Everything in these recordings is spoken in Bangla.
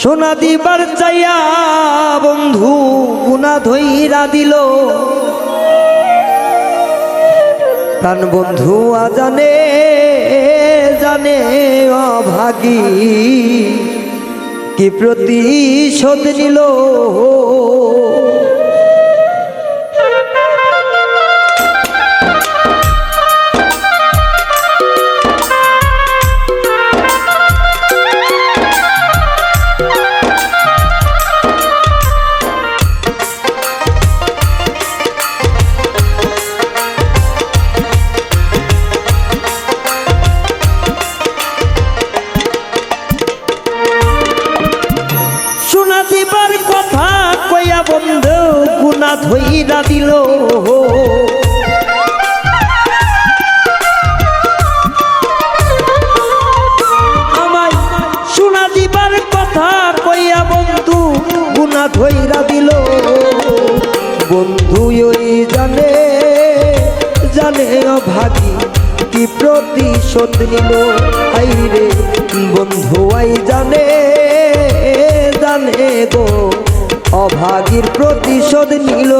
সোনা দিবার চাইয়া বন্ধু গুনা ধইরা দিল। প্রাণ বন্ধু আজানে, জানে অভাগী। কি প্রতিশোধ নিল? গুনা ধইরা দিল। আমায় সোনা দিবার কথা কইয়া বন্ধু, গুনা ধইরা দিল। বন্ধু, ওই জানে জানে অভাগী কি প্রতিশোধ নিল। আইরে, বন্ধু আই জানে জানে গো অভাগীর প্রতিশোধ নিল।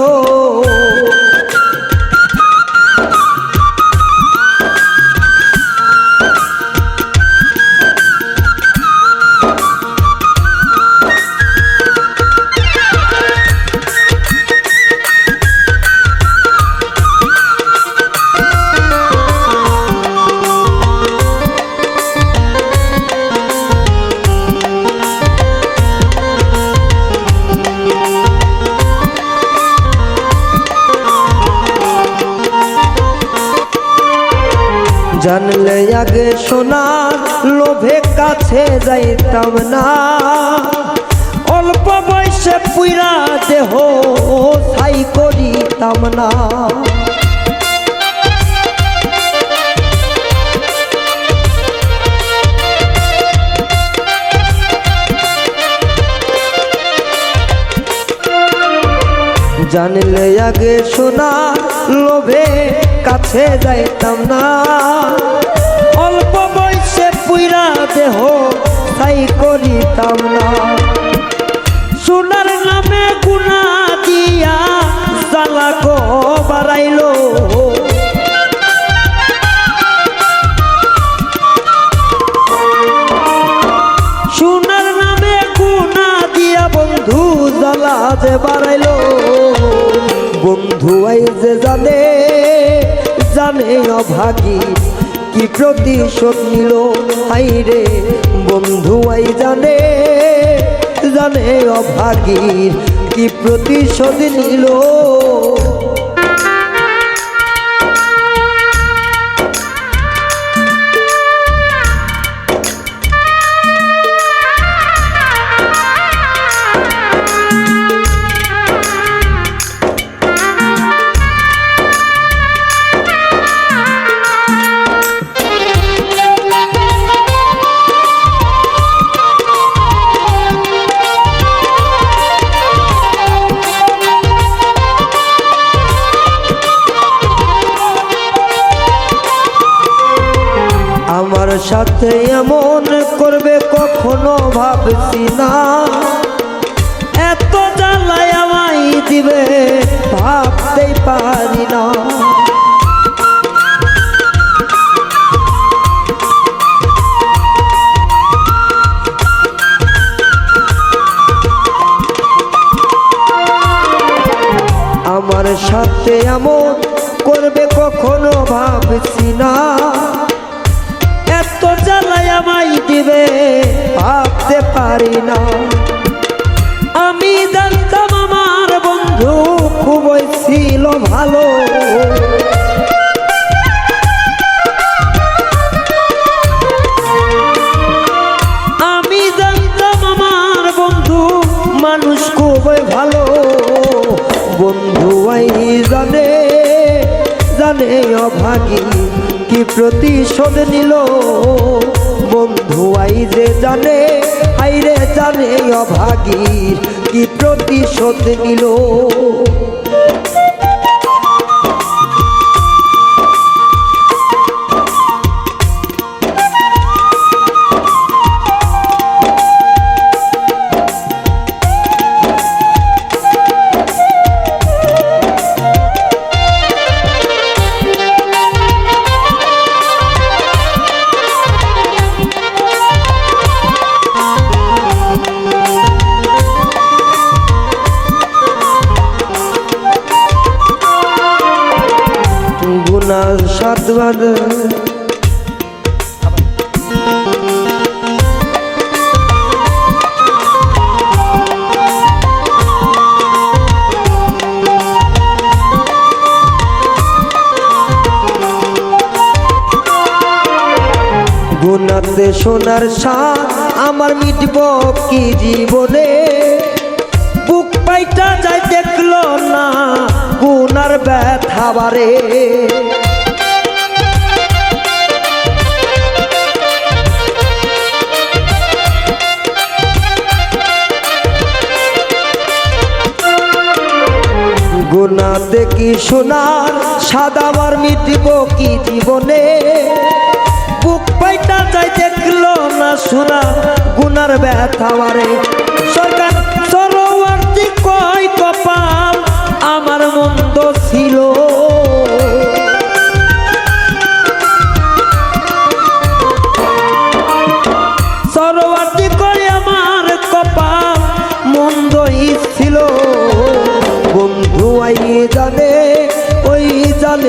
জানলে আগে সোনা লোভে কাছে যাইতাম না। অল্প বয়সে পুইরা দেহ ছাই করিতাম না। জানলে আগে সোনা লোভে কাছে যাইতাম না। অল্প বয়সে পুইরা দেহ তাই করিতাম না। সোনার নামে গুণা দিয়া জ্বালা গো বাড়াইলো। সোনার নামে গুণা দিয়া বন্ধু জ্বালা যে বাড়াইলো। বন্ধু আই যে জানে জানে অভাগী কি প্রতিশোধ নিল? আইরে বন্ধু আই জানে জানে অভাগীর কি প্রতিশোধ নিল? সাথে এমন করবে কখনো ভাবছি না। এত জ্বালায় আমায় দিবে ভাবতেই পারি না। আমার সাথে এমন করবে কখনো ভাবছি না। আমায় দিবে, ভাবতে পারি না। আমি জানতাম আমার বন্ধু খুবই ছিল ভালো। আমি জানতাম আমার বন্ধু মানুষ খুবই ভালো। বন্ধু জানে জানে অভাগী কি প্রতিশোধ নিল। বন্ধু আই যে জানে আইরে জানে অভাগীর কি প্রতিশোধ নিল? বাঁধে। গুনাতে সোনার সাত আমার মিটব কি জীবনে। বুক পাইটা যাই দেখল না, গুনার ব্যথা বারে। গুনাতে কি সোনার সাদা আমার মিটিব কি জীবনে? বুক পাইটা যাই দেখল না সোনা গুনার ব্যথা বারে সরকার কি কয় কপাল, আমার মন্দ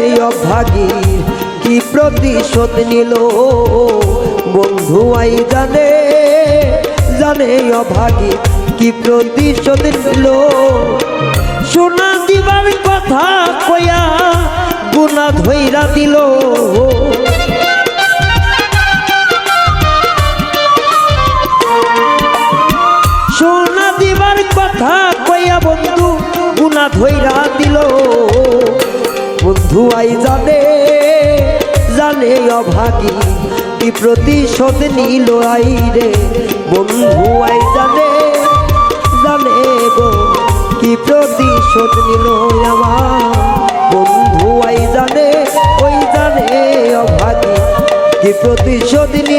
জানে অভাগী কি প্রতিশোধ নিল? বন্ধু আই জানে জানে অভাগী কি প্রতিশোধ নিল? শোনা দিবার কথা আই জানে জানে অভাগী, কি প্রতিশোধ নিল আই রে বন্ধু আই জানে জানে গো, কি প্রতিশোধ নিল আমার বন্ধু আই জানে, ওই জানে অভাগী, কি প্রতিশোধ নিল